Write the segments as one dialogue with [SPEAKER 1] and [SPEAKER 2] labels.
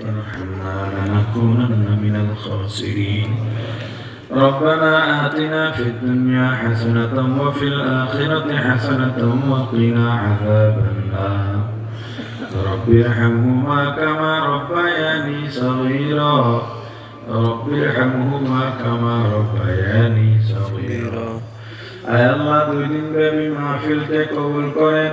[SPEAKER 1] ترحمنا لنكونن من الخاسرين ربنا آتنا في الدنيا حسنة وفي الآخرة حسنة وقنا عذاب النار رب ارحمهما كما ربياني صغيرا رب ارحمهما كما ربياني صغيرا আয় আল্লাহ দুই দিন ব্যাপী মাহফিলকে কবুল করেন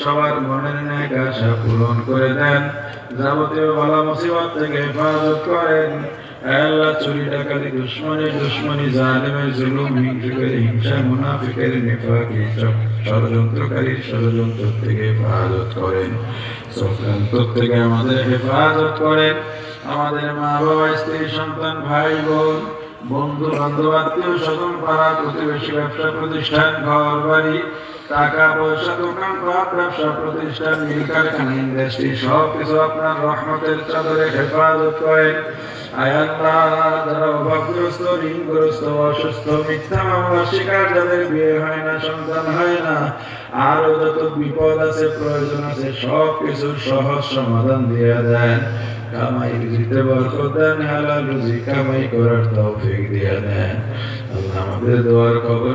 [SPEAKER 1] সবার মনের ন্যাক পূরণ করে দেন। যাবতীয় বালা মুসিবত থেকে হেফাজত করেন। আল্লাহ চুরি ডাকাতি, দুশ্মনী দুশ্মনী, জালেমের জুলুম, হিংসুকের হিংসা, মুনাফিকের নিফাকি ষড়যন্ত্রকারীর ষড়যন্ত্র থেকে হেফাজত করেন। থেকে আমাদের হেফাজত করেন। আমাদের মা বাবা স্ত্রী, সন্তান, ভাই, বোন বন্ধু বান্ধব আত্মীয় স্বজন পাড়া প্রতিবেশী ব্যবসা প্রতিষ্ঠান ঘর বাড়ি টাকা পয়সা দোকান ব্যবসা প্রতিষ্ঠান মিল ইন্ডাস্ট্রি সব কিছু আপনার রহমতের চাদরে হেফাজত যারা অভাবগ্রস্ত অসুস্থ মিথ্যা শিকার যাদের বিয়ে হয় না হয় না আরও যত বিপদ আছে প্রয়োজন আছে সব কিছুর সহজ সমাধান দিয়ে দেন কামাই কামাই করার তৌফিক দিয়ে দেন আমাদের দোয়ার খবর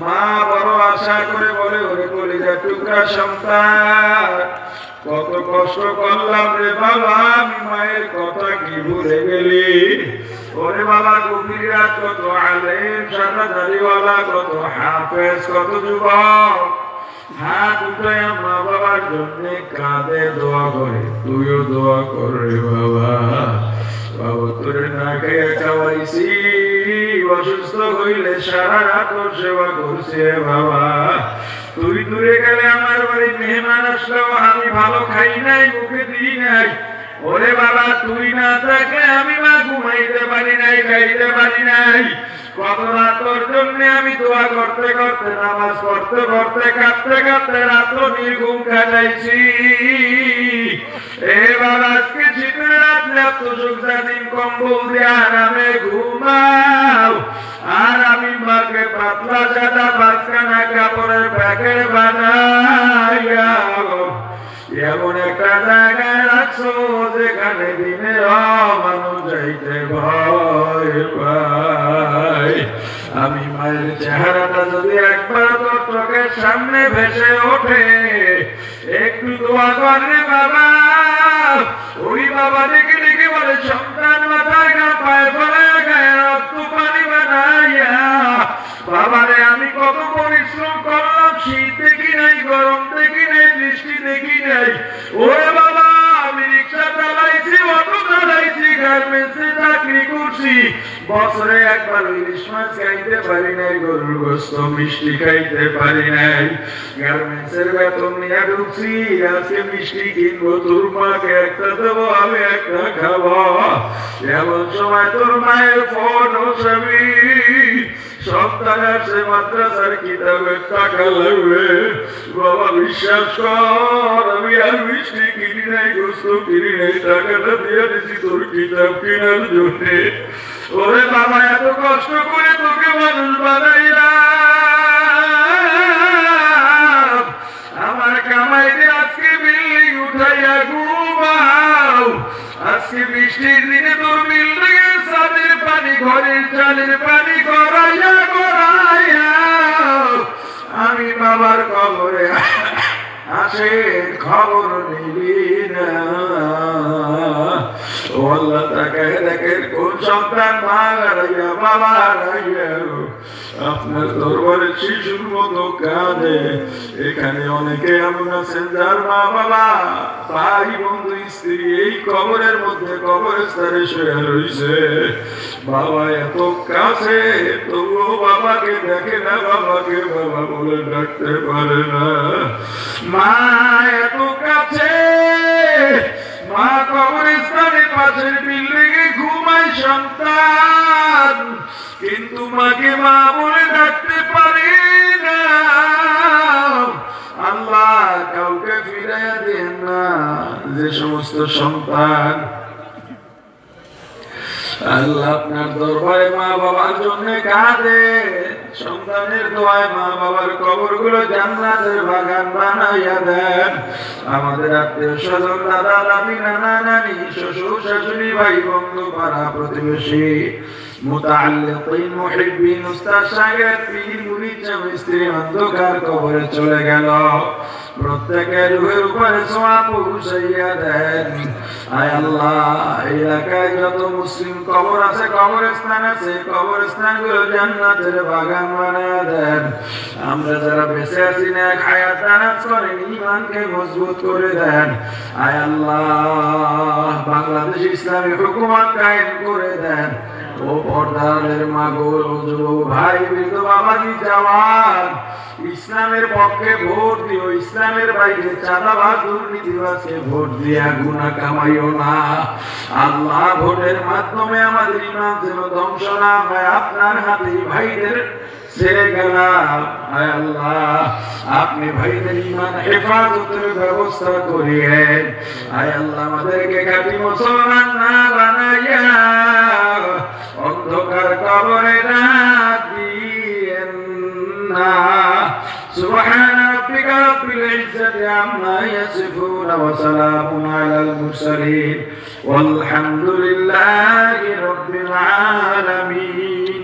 [SPEAKER 1] মা বড় আশা করে বলে, ওরে কলিজা টুকরা সন্তান, কত কষ্ট করলাম রে বাবা, আমি মায়ের কথা কি ভুলে গেলি? ওরে বাবা, গভীর রাত, কত আলেম সাদা দাড়িওয়ালা কত হাফেজ, কত যুবক। হাত উঠায় মা বাবার জন্য কাঁদে দোয়া করে, তুইও দোয়া কর বাবা বাবা তোরে না খেয়ে খাওয়াইছি। অসুস্থ হইলে সারা রাত সেবা করছে বাবা। তুই দূরে গেলে আমার বাড়ির মেহমান আসলো আমি ভালো খাই নাই, মুখে দিই নাই। ওরে বাবা, তুই না থাকলে আমি মা ঘুমাইতে পারি নাই, খাইতে পারি নাই। আমি করতে নির্ঘুম রাত দিয়ে আরামে ঘুমাও। আর আমি মাকে পাতলা সাদা পাঁচখানা কাপড়ের প্যাকেট বানাইয়া একটা জায়গায় রাখছো যেখানে মানুষ যাইতে ভয় পায়। আমি মায়ের চেহারাটা যদি একবার তোর চোখের সামনে ভেসে ওঠে, একটু দোয়া করে বাবা। ওই বাবা দেখে দেখি নাই বছরে একবার ইলিশ মাছ খাইতে পারি নাই, গরুর গোস্ত মিষ্টি খাইতে পারি নাই। গার্মেন্টসের বেতন নিয়ে ঢুকছি আজকে মিষ্টি কিনবো, তোর মাকে একটা দেবো, আমি একটা খাব। এমন সময় তোর মায়ের ফোন ছবি লাগবে। বাবা, বিশ্বাস আমি আর মিষ্টি কিনি নাই, গোস্ত কিনি নাই তোর কিতাব কেনার ওরে বাবা, এত কষ্ট করে তোকে মানুষ বানাইলাম। আমার কামাই দিয়ে আজকে বিল্ডিং উঠাইয়া ঘুমাও। আজকে বৃষ্টির দিনে তোর বিল্ডিং এর ছাদের পানি ঘরের চালের পানি গড়াইয়া গড়াইয়া আমি বাবার কবরে আসে খবর নিবি না। হারাইয়া বাবা আপনার দরবারে শিশুর মতো কাঁদে। এখানে অনেকে এমন আছেন যার মা বাবা, ভাই, বন্ধু, স্ত্রী, এই কবরের মধ্যে কবরস্থানে শুয়ে রয়েছে। বাবা এত কাছে, তবুও বাবাকে দেখে না, বাবাকে বাবা বলে ডাকতে পারে না। মা এত কাছে মা কবরস্থানের পাশের বিল্ডিং এ ঘুমায় সন্তান। কিন্তু মাকে মা বলে ডাকতে পারে না। আল্লাহ কাউকে ফিরাইয়া দেন না, যে সমস্ত সন্তান। আল্লাহ আপনার দরবারে মা বাবার জন্য কাঁদে। সন্তানের দোয়ায় মা বাবার জান্নাতের বাগান বানাইয়া দেন। আমাদের আত্মীয় স্বজন, দাদা, দাদি, নানা, নানি, শ্বশুর, শাশুড়ি, ভাই, বন্ধু, পাড়া প্রতিবেশী চলে গেল। প্রত্যেকের উপরে ছোঁয়া পৌঁছাইয়া দেন। আল্লাহ এলাকায় যত মুসলিম কবর আছে, কবরস্থান আছে জান্নাতের বাগান বানায় দেন, আমরা যারা বেঁচে আছি না, খায়া দানাজ করেন ইমানকে মজবুত করে দেন। আয় আল্লাহ, বাংলাদেশ ইসলামী হুকুমত কায়েম করে দেন। ও পর্দারের মাগো যুবক ভাই, বৃদ্ধ বাবাজি জওয়ান ইসলামের পক্ষে ভোট দিও, ইসলামের বাইরে চাঁদাবাজ দুর্নীতিবাজকে ভোট দিয়া গুণা কামাইও না। আল্লাহ ভোটের মাধ্যমে আমাদের ইমান যেন ধ্বংস না হয়। আপনার হাতে ভাইদের ছেড়ে গেলাম আয় আল্লাহ আপনি ভাইদের ইমান হেফাজতের ব্যবস্থা করিয়েন আয় আল্লাহ আমাদেরকে খাঁটি মুসলমান না বানাইয়া অন্ধকার কবরে না দিয়েন না سبحان ربك رب العزة عما يصفون وسلام على المرسلين والحمد لله رب العالمين